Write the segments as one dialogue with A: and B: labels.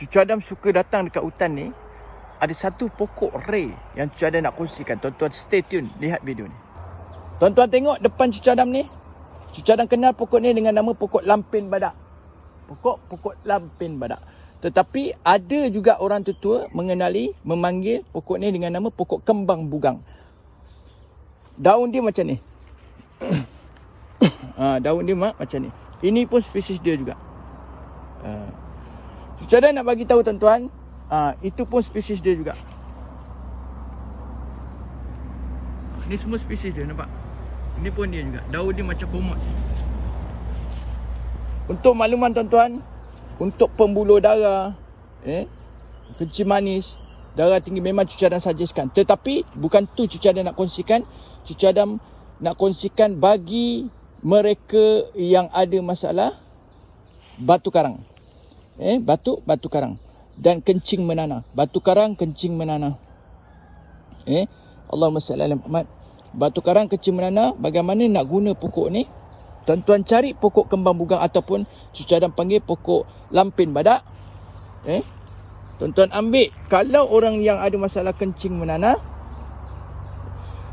A: cucu Adam suka datang dekat hutan ni. Ada satu pokok ray yang cucu Adam nak kongsikan. Tuan-tuan stay tune. Lihat video ni. Tuan-tuan tengok depan cucu Adam ni. Cucu Adam kenal pokok ni dengan nama pokok lampin badak. Pokok pokok lampin badak. Tetapi ada juga orang tua mengenali, memanggil pokok ni dengan nama pokok kembang bugang. Daun dia macam ni. ha, daun dia mak macam ni. Ini pun spesies dia juga. Ha. Adam nak bagi tahu tuan-tuan, ha, itu pun spesies dia juga. Ni semua spesies dia nampak. Ini pun dia juga. Daun dia macam komot. Untuk makluman tuan-tuan, untuk pembuluh darah, eh, kencing manis, darah tinggi memang cucu Adam suggestkan. Tetapi bukan tu cucu Adam nak kongsikan. Cucu Adam nak kongsikan bagi mereka yang ada masalah batu karang. Eh, batu batu karang dan kencing menanah. Batu karang kencing menanah. Eh, Allahumma salli ala Muhammad. Batu karang kencing menanah, bagaimana nak guna pokok ni? Tuan-tuan cari pokok kembang bugang ataupun cucu Adam panggil pokok lampin badak. Eh? Tuan-tuan ambil kalau orang yang ada masalah kencing menanah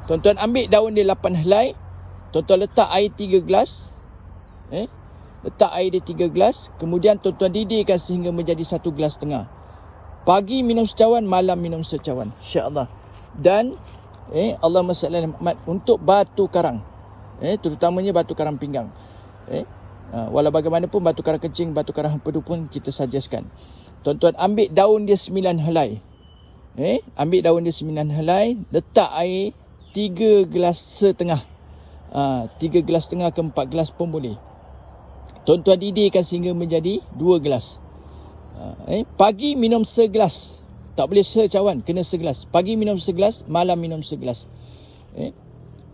A: Tuan-tuan ambil daun dia 8 helai. Tuan-tuan letak air 3 gelas. Eh? Letak air dia 3 gelas, kemudian tuan-tuan didihkan sehingga menjadi 1 gelas setengah. Pagi minum secawan, malam minum secawan. Insya-Allah. Dan eh ala Muhammad untuk batu karang eh terutamanya batu karang pinggang eh uh, walau bagaimanapun batu karang kencing batu karang empedu pun kita suggestkan tuan-tuan ambil daun dia sembilan helai eh ambil daun dia sembilan helai letak air tiga gelas setengah uh, tiga gelas setengah ke empat gelas pun boleh tuan-tuan didihkan sehingga menjadi dua gelas uh, eh pagi minum segelas tak boleh secawan kena segelas pagi minum segelas malam minum segelas eh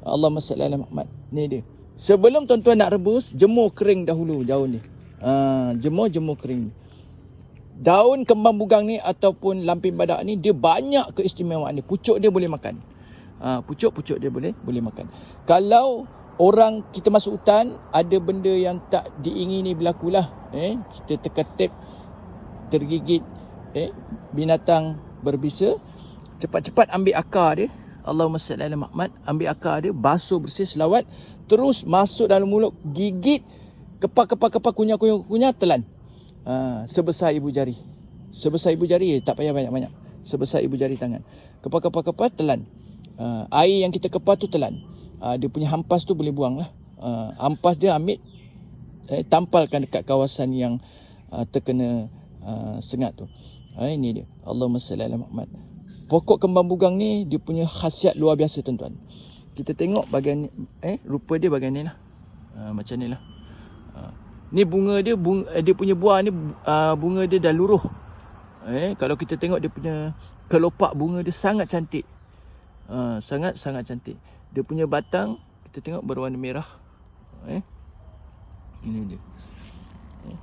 A: Allahumma salli ala Muhammad. Ni dia. Sebelum tuan-tuan nak rebus, jemur kering dahulu daun ni. Ha, jemur, jemur kering. Daun kembang bugang ni ataupun lampin badak ni, dia banyak keistimewaan dia. Pucuk dia boleh makan. Ha, pucuk-pucuk dia boleh boleh makan. Kalau orang kita masuk hutan, ada benda yang tak diingini berlakulah. Eh, kita terketip, tergigit, eh, binatang berbisa. Cepat-cepat ambil akar dia, Allahumma salli ala Muhammad. Ambil akar dia basuh bersih selawat. Terus masuk dalam mulut gigit kepak-kepak-kepak kunyah-kunyah-kunyah telan. Ha, sebesar ibu jari. Sebesar ibu jari tak payah banyak-banyak. Sebesar ibu jari tangan. Kepak-kepak-kepak telan. Ha, air yang kita kepak tu telan ha, dia punya hampas tu boleh buang lah ha, hampas dia ambil eh, tampalkan dekat kawasan yang uh, terkena uh, sengat tu ha, ini dia Allahumma salli ala Muhammad Pokok kembang bugang ni dia punya khasiat luar biasa tuan-tuan. Kita tengok bahagian eh rupa dia bahagian ni lah. Uh, macam ni lah. Uh, ni bunga dia bunga, dia punya buah ni uh, bunga dia dah luruh. Eh kalau kita tengok dia punya kelopak bunga dia sangat cantik. Uh, sangat sangat cantik. Dia punya batang kita tengok berwarna merah. Eh ini dia. Eh.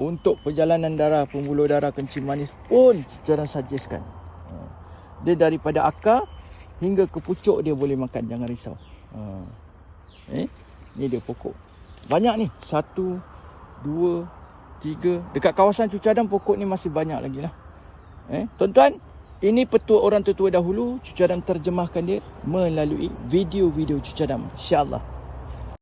A: Untuk perjalanan darah, pembuluh darah kencing manis pun cara suggestkan. Uh dia daripada akar hingga ke pucuk dia boleh makan jangan risau ha. eh ni dia pokok banyak ni satu dua tiga dekat kawasan cucu adam pokok ni masih banyak lagi lah eh tuan-tuan ini petua orang tua dahulu cucu adam terjemahkan dia melalui video-video cucu adam. Insyaallah